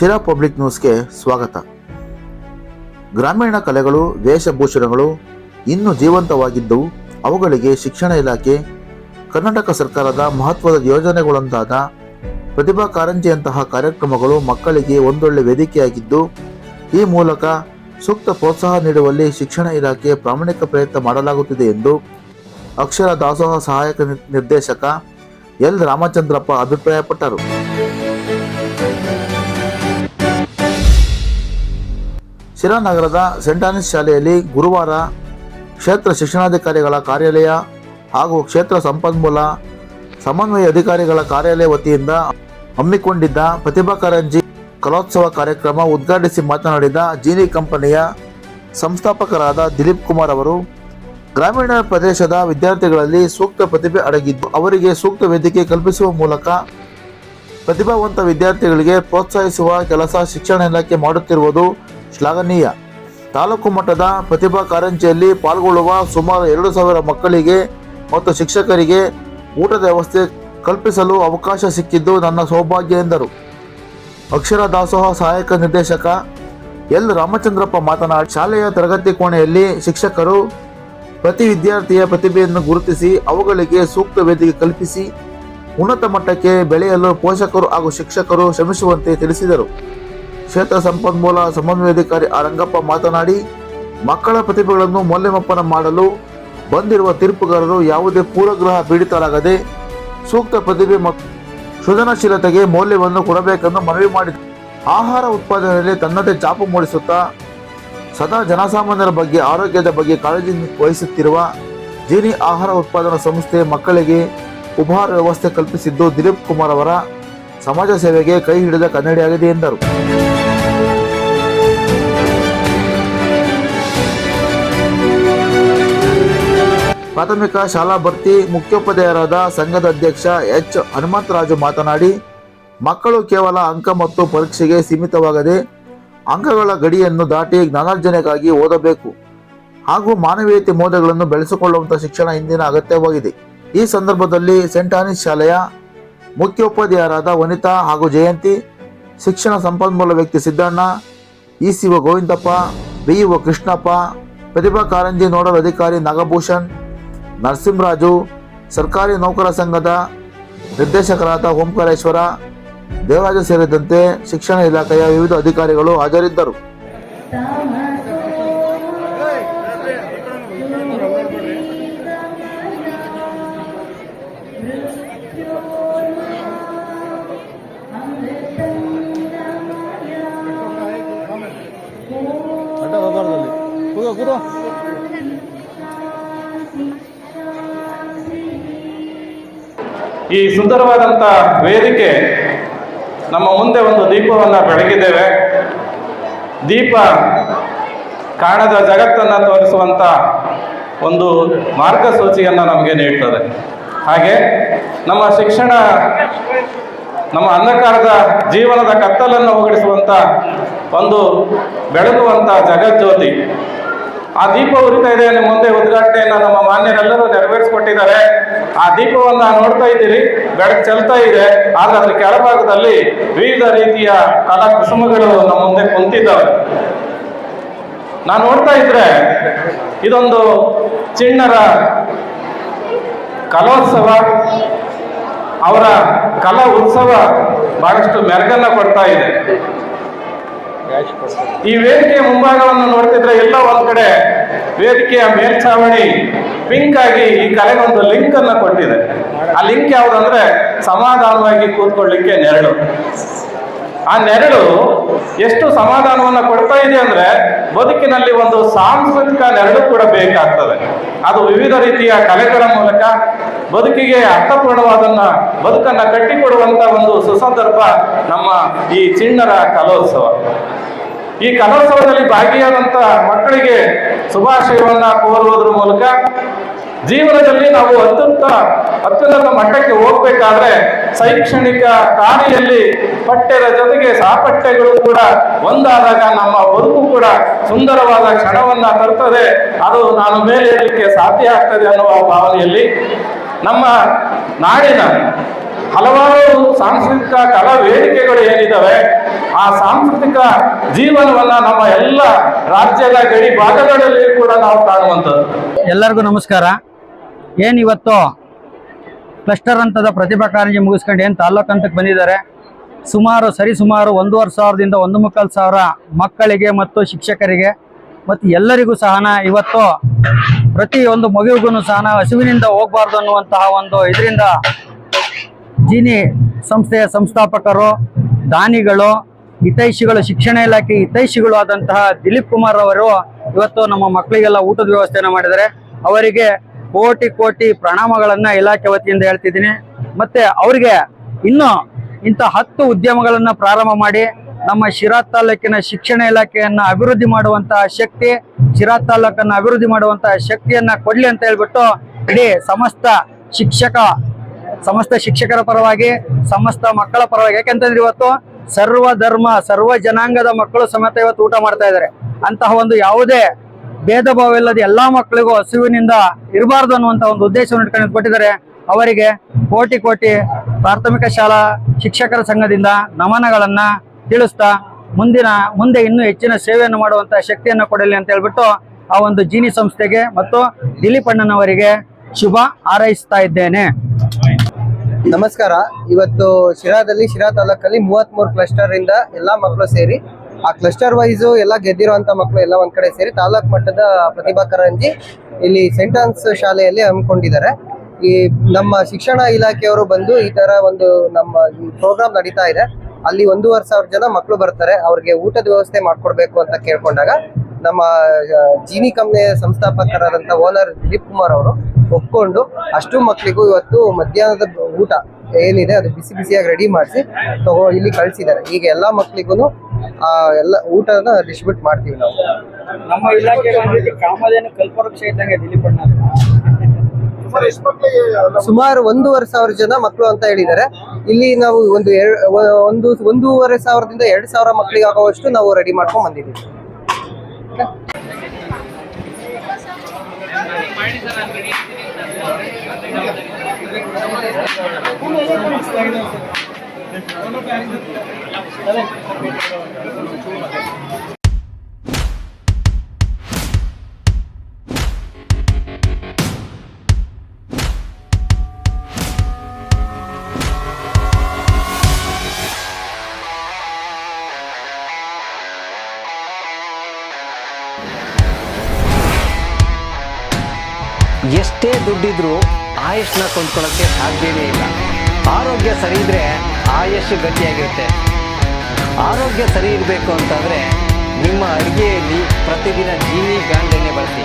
Sira public ನ್ಯೂಸ್ಗೆ ಸ್ವಾಗತ. ಗ್ರಾಮೀಣ ಕಲೆಗಳು, ವೇಷಭೂಷಣಗಳು ಇನ್ನೂ ಜೀವಂತವಾಗಿದ್ದವು ಅವುಗಳಿಗೆ ಶಿಕ್ಷಣ ಇಲಾಖೆ, ಕರ್ನಾಟಕ ಸರ್ಕಾರದ ಮಹತ್ವದ ಯೋಜನೆಗಳೊಂದಾದ ಪ್ರತಿಭಾ ಕಾರಂಜಿಯಂತಹ ಕಾರ್ಯಕ್ರಮಗಳು ಮಕ್ಕಳಿಗೆ ಒಂದೊಳ್ಳೆ ವೇದಿಕೆಯಾಗಿದ್ದು, ಈ ಮೂಲಕ ಸೂಕ್ತ ಪ್ರೋತ್ಸಾಹ ನೀಡುವಲ್ಲಿ ಶಿಕ್ಷಣ ಇಲಾಖೆ ಪ್ರಾಮಾಣಿಕ ಪ್ರಯತ್ನ ಮಾಡಲಾಗುತ್ತಿದೆ ಎಂದು ಅಕ್ಷರ ದಾಸೋಹ ಸಹಾಯಕ ನಿರ್ದೇಶಕ ಎಲ್ ರಾಮಚಂದ್ರಪ್ಪ ಅಭಿಪ್ರಾಯಪಟ್ಟರು. ಶಿರಾನಗರದ ಸೆಂಟ್ ಆನಿಸ್ ಶಾಲೆಯಲ್ಲಿ ಗುರುವಾರ ಕ್ಷೇತ್ರ ಶಿಕ್ಷಣಾಧಿಕಾರಿಗಳ ಕಾರ್ಯಾಲಯ ಹಾಗೂ ಕ್ಷೇತ್ರ ಸಂಪನ್ಮೂಲ ಸಮನ್ವಯ ಅಧಿಕಾರಿಗಳ ಕಾರ್ಯಾಲಯ ವತಿಯಿಂದ ಹಮ್ಮಿಕೊಂಡಿದ್ದ ಪ್ರತಿಭಾ ಕಾರಂಜಿ ಕಲೋತ್ಸವ ಕಾರ್ಯಕ್ರಮ ಉದ್ಘಾಟಿಸಿ ಮಾತನಾಡಿದ ಜೀನಿ ಕಂಪನಿಯ ಸಂಸ್ಥಾಪಕರಾದ ದಿಲೀಪ್ ಕುಮಾರ್ ಅವರು, ಗ್ರಾಮೀಣ ಪ್ರದೇಶದ ವಿದ್ಯಾರ್ಥಿಗಳಲ್ಲಿ ಸೂಕ್ತ ಪ್ರತಿಭೆ ಅಡಗಿದ್ದು ಅವರಿಗೆ ಸೂಕ್ತ ವೇದಿಕೆ ಕಲ್ಪಿಸುವ ಮೂಲಕ ಪ್ರತಿಭಾವಂತ ವಿದ್ಯಾರ್ಥಿಗಳಿಗೆ ಪ್ರೋತ್ಸಾಹಿಸುವ ಕೆಲಸ ಶಿಕ್ಷಣ ಇಲಾಖೆ ಮಾಡುತ್ತಿರುವುದು ಶ್ಲಾಘನೀಯ. ತಾಲೂಕು ಮಟ್ಟದ ಪ್ರತಿಭಾ ಕಾರಂಜಿಯಲ್ಲಿ ಪಾಲ್ಗೊಳ್ಳುವ ಸುಮಾರು ಎರಡು ಸಾವಿರ ಮಕ್ಕಳಿಗೆ ಮತ್ತು ಶಿಕ್ಷಕರಿಗೆ ಊಟದ ವ್ಯವಸ್ಥೆ ಕಲ್ಪಿಸಲು ಅವಕಾಶ ಸಿಕ್ಕಿದ್ದು ನನ್ನ ಸೌಭಾಗ್ಯ ಎಂದರು. ಅಕ್ಷರ ದಾಸೋಹ ಸಹಾಯಕ ನಿರ್ದೇಶಕ ಎಲ್. ರಾಮಚಂದ್ರಪ್ಪ ಮಾತನಾಡಿ, ಶಾಲೆಯ ತರಗತಿ ಕೋಣೆಯಲ್ಲಿ ಶಿಕ್ಷಕರು ಪ್ರತಿ ವಿದ್ಯಾರ್ಥಿಯ ಪ್ರತಿಭೆಯನ್ನು ಗುರುತಿಸಿ ಅವುಗಳಿಗೆ ಸೂಕ್ತ ವೇದಿಕೆ ಕಲ್ಪಿಸಿ ಉನ್ನತ ಮಟ್ಟಕ್ಕೆ ಬೆಳೆಯಲು ಪೋಷಕರು ಹಾಗೂ ಶಿಕ್ಷಕರು ಶ್ರಮಿಸುವಂತೆ ತಿಳಿಸಿದರು. ಕ್ಷೇತ್ರ ಸಂಪನ್ಮೂಲ ಸಮನ್ವಯಾಧಿಕಾರಿ ರಂಗಪ್ಪ ಮಾತನಾಡಿ, ಮಕ್ಕಳ ಪ್ರತಿಭೆಗಳನ್ನು ಮೌಲ್ಯಮಾಪನ ಮಾಡಲು ಬಂದಿರುವ ತೀರ್ಪುಗಾರರು ಯಾವುದೇ ಪೂರ್ವಗ್ರಹ ಪೀಡಿತರಾಗದೆ ಸೂಕ್ತ ಪ್ರತಿಭೆ ಮತ್ತು ಸೃಜನಶೀಲತೆಗೆ ಮೌಲ್ಯವನ್ನು ಕೊಡಬೇಕೆಂದು ಮನವಿ ಮಾಡಿದರು ಆಹಾರ ಉತ್ಪಾದನೆಯಲ್ಲಿ ತನ್ನದೇ ಚಾಪು ಮೂಡಿಸುತ್ತಾ, ಸದಾ ಜನಸಾಮಾನ್ಯರ ಬಗ್ಗೆ, ಆರೋಗ್ಯದ ಬಗ್ಗೆ ಕಾಳಜಿ ವಹಿಸುತ್ತಿರುವ ಜೀನಿ ಆಹಾರ ಉತ್ಪಾದನಾ ಸಂಸ್ಥೆ ಮಕ್ಕಳಿಗೆ ಉಪಹಾರ ವ್ಯವಸ್ಥೆ ಕಲ್ಪಿಸಿದ್ದು ದಿಲೀಪ್ ಕುಮಾರ್ ಅವರ ಸಮಾಜ ಸೇವೆಗೆ ಕೈ ಹಿಡಿದ ಕನ್ನಡಿಯಾಗಿದೆ ಎಂದರು. ಪ್ರಾಥಮಿಕ ಶಾಲಾ ಭರ್ತಿ ಮುಖ್ಯೋಪಾಧ್ಯಾಯರಾದ ಸಂಘದ ಅಧ್ಯಕ್ಷ ಎಚ್. ಹನುಮಂತರಾಜು ಮಾತನಾಡಿ, ಮಕ್ಕಳು ಕೇವಲ ಅಂಕ ಮತ್ತು ಪರೀಕ್ಷೆಗೆ ಸೀಮಿತವಾಗದೆ ಅಂಕಗಳ ಗಡಿಯನ್ನು ದಾಟಿ ಜ್ಞಾನಾರ್ಜನೆಗಾಗಿ ಓದಬೇಕು ಹಾಗೂ ಮಾನವೀಯತೆ ಮೌಲ್ಯಗಳನ್ನು ಬೆಳೆಸಿಕೊಳ್ಳುವಂತಹ ಶಿಕ್ಷಣ ಇಂದಿನ ಅಗತ್ಯವಾಗಿದೆ. ಈ ಸಂದರ್ಭದಲ್ಲಿ ಸೆಂಟ್ ಆನಿಸ್ ಶಾಲೆಯ ಮುಖ್ಯೋಪಾಧ್ಯಾಯರಾದ ವನಿತಾ ಹಾಗೂ ಜಯಂತಿ, ಶಿಕ್ಷಣ ಸಂಪನ್ಮೂಲ ವ್ಯಕ್ತಿ Siddanna ECO Govindappa BEO Krishnappa, Pratibha Karanji nodal ಅಧಿಕಾರಿ ನಾಗಭೂಷಣ್ ನರಸಿಂಹರಾಜು ಸರ್ಕಾರಿ ನೌಕರ ಸಂಘದ ನಿರ್ದೇಶಕರಾದ ಓಂಕಾರೇಶ್ವರ ದೇವರಾಜ ಸೇರಿದಂತೆ ಶಿಕ್ಷಣ ಇಲಾಖೆಯ ವಿವಿಧ ಅಧಿಕಾರಿಗಳು ಹಾಜರಿದ್ದರು. ಈ ಸುಂದರವಾದಂಥ ವೇದಿಕೆ ನಮ್ಮ ಮುಂದೆ ಒಂದು ದೀಪವನ್ನು ಬೆಳಗಿದ್ದೇವೆ. ದೀಪ ಕಾಣದ ಜಗತ್ತನ್ನು ತೋರಿಸುವಂಥ ಒಂದು ಮಾರ್ಗಸೂಚಿಯನ್ನು ನಮಗೆ ನೀಡ್ತದೆ. ಹಾಗೆ ನಮ್ಮ ಶಿಕ್ಷಣ, ನಮ್ಮ ಅಂಧಕಾರದ ಜೀವನದ ಕತ್ತಲನ್ನು ಹೋಗಡಿಸುವಂಥ ಒಂದು ಬೆಳಗುವಂಥ ಜಗಜ್ಯೋತಿ ಆ ದೀಪ ಉರಿತಾ ಇದೆ ನಿಮ್ಮ ಮುಂದೆ ಉದ್ಘಾಟನೆಯನ್ನ ನಮ್ಮ ಮಾನ್ಯರೆಲ್ಲರೂ ನೆರವೇರಿಸಿಕೊಟ್ಟಿದ್ದಾರೆ. ಆ ದೀಪವನ್ನ ನೋಡ್ತಾ ಇದ್ದೀರಿ, ಬೆಳಕು ಚೆಲ್ತಾ ಇದೆ, ಆದ್ರೆ ಅದ್ರ ಕೆಳಭಾಗದಲ್ಲಿ ವಿವಿಧ ರೀತಿಯ ಕಲಾ ಕುಸುಮಗಳು ನಮ್ಮ ಮುಂದೆ ಕುಂತಿದ್ದಾವೆ. ನಾನು ನೋಡ್ತಾ ಇದ್ರೆ, ಇದೊಂದು ಚಿಣ್ಣರ ಕಲೋತ್ಸವ, ಅವರ ಕಲಾ ಉತ್ಸವ ಬಹಳಷ್ಟು ಮೆರಗನ್ನ ಕೊಡ್ತಾ ಇದೆ. ಈ ವೇದಿಕೆಯ ಮುಂಭಾಗವನ್ನು ನೋಡ್ತಿದ್ರೆ ಎಲ್ಲ ಒಂದ್ ಕಡೆ ವೇದಿಕೆಯ ಮೇಲ್ಛಾವಣಿ ಪಿಂಕ್ ಆಗಿ ಈ ಕಲೆಗೊಂದು ಲಿಂಕ್ ಅನ್ನ ಕೊಟ್ಟಿದೆ. ಆ ಲಿಂಕ್ ಯಾವ್ದಂದ್ರೆ ಸಮಾಧಾನವಾಗಿ ಕೂತ್ಕೊಳ್ಳಿಕ್ಕೆ ನೆರಳು. ಆ ನೆರಳು ಎಷ್ಟು ಸಮಾಧಾನವನ್ನ ಕೊಡ್ತಾ ಇದೆ ಅಂದ್ರೆ ಬದುಕಿನಲ್ಲಿ ಒಂದು ಸಾಂಸ್ಕೃತಿಕ ನೆರಳು ಕೂಡ ಬೇಕಾಗ್ತದೆ. ಅದು ವಿವಿಧ ರೀತಿಯ ಕಲೆಗಳ ಮೂಲಕ ಬದುಕಿಗೆ ಅರ್ಥಪೂರ್ಣವಾದನ್ನ, ಬದುಕನ್ನ ಕಟ್ಟಿಕೊಡುವಂತ ಒಂದು ಸುಸಂದರ್ಭ ನಮ್ಮ ಈ ಚಿಣ್ಣರ ಕಲೋತ್ಸವ. ಈ ಕಲೋತ್ಸವದಲ್ಲಿ ಭಾಗಿಯಾದಂತ ಮಕ್ಕಳಿಗೆ ಶುಭಾಶಯವನ್ನ ಕೋರುವುದರ ಮೂಲಕ ಜೀವನದಲ್ಲಿ ನಾವು ಅತ್ಯಂತ ಅತ್ಯುನ್ನತ ಮಟ್ಟಕ್ಕೆ ಹೋಗ್ಬೇಕಾದ್ರೆ ಶೈಕ್ಷಣಿಕ ದಾರಿಯಲ್ಲಿ ಪಠ್ಯದ ಜೊತೆಗೆ ಸಹಪಠ್ಯಗಳು ಕೂಡ ಒಂದಾದಾಗ ನಮ್ಮ ಬದುಕು ಕೂಡ ಸುಂದರವಾದ ಕ್ಷಣವನ್ನ ತರ್ತದೆ. ಅದು ನಾನು ಮೇಲೆ ಇರಲಿಕ್ಕೆ ಸಾಧ್ಯ ಆಗ್ತದೆ ಅನ್ನುವ ಭಾವನೆಯಲ್ಲಿ ನಮ್ಮ ನಾಡಿನ ಹಲವಾರು ಸಾಂಸ್ಕೃತಿಕ ಕಲಾ ವೇದಿಕೆಗಳು ಏನಿದ್ದಾವೆ, ಆ ಸಾಂಸ್ಕೃತಿಕ ಜೀವನವನ್ನ ನಮ್ಮ ಎಲ್ಲ ರಾಜ್ಯದ ಗಡಿ ಭಾಗಗಳಲ್ಲಿ ಕೂಡ ನಾವು ಕಾಣುವಂಥದ್ದು. ಎಲ್ಲರಿಗೂ ನಮಸ್ಕಾರ. ಏನು ಇವತ್ತು ಕ್ಲಸ್ಟರ್ ಹಂತದ ಪ್ರತಿಭಾ ಕಾರಂಜಿ ಮುಗಿಸ್ಕೊಂಡು ಏನು ತಾಲ್ಲೂಕು ಹಂತಕ್ಕೆ ಬಂದಿದ್ದಾರೆ? ಸುಮಾರು ಸರಿಸುಮಾರು ಒಂದೂವರೆ ಸಾವಿರದಿಂದ ಒಂದು ಮುಕ್ಕಾಲು ಸಾವಿರ ಮಕ್ಕಳಿಗೆ ಮತ್ತು ಶಿಕ್ಷಕರಿಗೆ ಮತ್ತು ಎಲ್ಲರಿಗೂ ಸಹನ ಇವತ್ತು ಪ್ರತಿಯೊಂದು ಮಗುವಿಗೂ ಸಹನ ಹಸುವಿನಿಂದ ಹೋಗಬಾರ್ದು ಅನ್ನುವಂತಹ ಒಂದು ಇದರಿಂದ ಜೀನಿ ಸಂಸ್ಥೆಯ ಸಂಸ್ಥಾಪಕರು, ದಾನಿಗಳು, ಹಿತೈಷಿಗಳು, ಶಿಕ್ಷಣ ಇಲಾಖೆ ಹಿತೈಷಿಗಳು ಆದಂತಹ ದಿಲೀಪ್ ಕುಮಾರ್ ಅವರು ಇವತ್ತು ನಮ್ಮ ಮಕ್ಕಳಿಗೆಲ್ಲ ಊಟದ ವ್ಯವಸ್ಥೆಯನ್ನು ಮಾಡಿದ್ದಾರೆ. ಅವರಿಗೆ ಕೋಟಿ ಕೋಟಿ ಪ್ರಣಾಮಗಳನ್ನ ಇಲಾಖೆ ವತಿಯಿಂದ ಹೇಳ್ತಿದ್ದೀನಿ. ಮತ್ತೆ ಅವರಿಗೆ ಇನ್ನು ಇಂಥ ಹತ್ತು ಉದ್ಯಮಗಳನ್ನು ಪ್ರಾರಂಭ ಮಾಡಿ ನಮ್ಮ ಶಿರಾ ತಾಲೂಕಿನ ಶಿಕ್ಷಣ ಇಲಾಖೆಯನ್ನು ಅಭಿವೃದ್ಧಿ ಮಾಡುವಂತಹ ಶಕ್ತಿ, ಶಿರಾ ತಾಲೂಕನ್ನ ಅಭಿವೃದ್ಧಿ ಮಾಡುವಂತಹ ಶಕ್ತಿಯನ್ನ ಕೊಡ್ಲಿ ಅಂತ ಹೇಳ್ಬಿಟ್ಟು ಇಡೀ ಸಮಸ್ತ ಶಿಕ್ಷಕ ಸಮಸ್ತ ಶಿಕ್ಷಕರ ಪರವಾಗಿ, ಸಮಸ್ತ ಮಕ್ಕಳ ಪರವಾಗಿ. ಯಾಕೆಂತಂದ್ರೆ ಇವತ್ತು ಸರ್ವ ಧರ್ಮ, ಸರ್ವ ಜನಾಂಗದ ಮಕ್ಕಳು ಸಮೇತ ಇವತ್ತು ಊಟ ಮಾಡ್ತಾ ಇದ್ದಾರೆ. ಅಂತಹ ಒಂದು ಯಾವುದೇ ಭೇದ ಭಾವ ಇಲ್ಲದ ಎಲ್ಲಾ ಮಕ್ಕಳಿಗೂ ಹಸಿವಿನಿಂದ ಇರಬಾರ್ದು ಅನ್ನುವಂತ ಒಂದು ಉದ್ದೇಶವನ್ನು ಇಟ್ಕೊಂಡು ಕೊಟ್ಟಿದ್ದಾರೆ ಅವರಿಗೆ ಕೋಟಿ ಕೋಟಿ ಪ್ರಾಥಮಿಕ ಶಾಲಾ ಶಿಕ್ಷಕರ ಸಂಘದಿಂದ ನಮನಗಳನ್ನ ತಿಳಿಸ್ತಾ, ಮುಂದಿನ, ಮುಂದೆ ಇನ್ನೂ ಹೆಚ್ಚಿನ ಸೇವೆಯನ್ನು ಮಾಡುವಂತ ಶಕ್ತಿಯನ್ನು ಕೊಡಲಿ ಅಂತ ಹೇಳ್ಬಿಟ್ಟು ಆ ಒಂದು ಜೀನಿ ಸಂಸ್ಥೆಗೆ ಮತ್ತು ದಿಲೀಪ್ ಅಣ್ಣನವರಿಗೆ ಶುಭ ಹಾರೈಸ್ತಾ ಇದ್ದೇನೆ. ನಮಸ್ಕಾರ. ಇವತ್ತು ಶಿರಾದಲ್ಲಿ ಶಿರಾ ತಾಲೂಕಲ್ಲಿ ಮೂವತ್ತ್ ಮೂರು ಕ್ಲಸ್ಟರ್ ಇಂದ ಎಲ್ಲಾ ಮಕ್ಕಳು ಸೇರಿ, ಆ ಕ್ಲಸ್ಟರ್ ವೈಸ್ ಎಲ್ಲ ಗೆದ್ದಿರುವಂತ ಮಕ್ಕಳು ಎಲ್ಲ ಒಂದ್ ಕಡೆ ಸೇರಿ ತಾಲೂಕ್ ಮಟ್ಟದ ಪ್ರತಿಭಾ ಕಾರಂಜಿ ಇಲ್ಲಿ ಸೆಂಟ್ರನ್ಸ್ ಶಾಲೆಯಲ್ಲಿ ಹಮ್ಮಿಕೊಂಡಿದ್ದಾರೆ. ಈ ನಮ್ಮ ಶಿಕ್ಷಣ ಇಲಾಖೆಯವರು ಬಂದು ಈ ತರ ಒಂದು ನಮ್ಮ ಪ್ರೋಗ್ರಾಮ್ ನಡೀತಾ ಇದೆ. ಅಲ್ಲಿ ಒಂದೂವರೆ ಸಾವಿರ ಜನ ಮಕ್ಕಳು ಬರ್ತಾರೆ, ಅವ್ರಿಗೆ ಊಟದ ವ್ಯವಸ್ಥೆ ಮಾಡ್ಕೊಡ್ಬೇಕು ಅಂತ ಕೇಳ್ಕೊಂಡಾಗ ನಮ್ಮ ಜೀನಿ ಕಂಪ್ನಿಯ ಸಂಸ್ಥಾಪಕರಾದಂತ ಓನರ್ ದಿಲೀಪ್ ಕುಮಾರ್ ಅವರು ಒಪ್ಕೊಂಡು ಅಷ್ಟು ಮಕ್ಕಳಿಗೂ ಇವತ್ತು ಮಧ್ಯಾಹ್ನದ ಊಟ ಏನಿದೆ ಅದು ಬಿಸಿ ಬಿಸಿಯಾಗಿ ರೆಡಿ ಮಾಡಿಸಿ ತಗೋ ಇಲ್ಲಿ ಕಳಿಸಿದ್ದಾರೆ. ಈಗ ಎಲ್ಲ ಮಕ್ಕಳಿಗೂ ಆ ಎಲ್ಲ ಊಟನ ಡಿಸ್ಟ್ರಿಬ್ಯೂಟ್ ಮಾಡ್ತೀವಿ ನಾವು. ನಮ್ಮ ಇಲಾಖೆ ಕಾಮಧೇನು ಕಲ್ಪವೃಕ್ಷ ಇದ್ದಂಗೆ ದಿಲೀಪ್ ಅಣ್ಣ ಸುಮಾರು ಒಂದೂವರೆ ಸಾವಿರ ಜನ ಮಕ್ಕಳು ಅಂತ ಹೇಳಿದ್ದಾರೆ. ಇಲ್ಲಿ ನಾವು ಒಂದು ಒಂದು ಒಂದೂವರೆ ಸಾವಿರದಿಂದ ಎರಡು ಸಾವಿರ ಮಕ್ಕಳಿಗೆ ಆಗುವಷ್ಟು ನಾವು ರೆಡಿ ಮಾಡ್ಕೊಂಡು ಬಂದಿದ್ದೀವಿ. Gracias. ಎಷ್ಟೇ ದುಡ್ಡಿದ್ರೂ ಆಯುಷ್ನ ಕೊಂಡ್ಕೊಳ್ಳೋಕ್ಕೆ ಸಾಧ್ಯವೇ ಇಲ್ಲ. ಆರೋಗ್ಯ ಸರಿ ಇದ್ರೆ ಆಯುಷ್ ಗಟ್ಟಿಯಾಗಿರುತ್ತೆ. ಆರೋಗ್ಯ ಸರಿ ಇರಬೇಕು ಅಂತಂದರೆ ನಿಮ್ಮ ಅಡುಗೆಯಲ್ಲಿ ಪ್ರತಿದಿನ ಜೀವಿ ಗಾಂಡೆಣ್ಣೆ ಬಳಸಿ.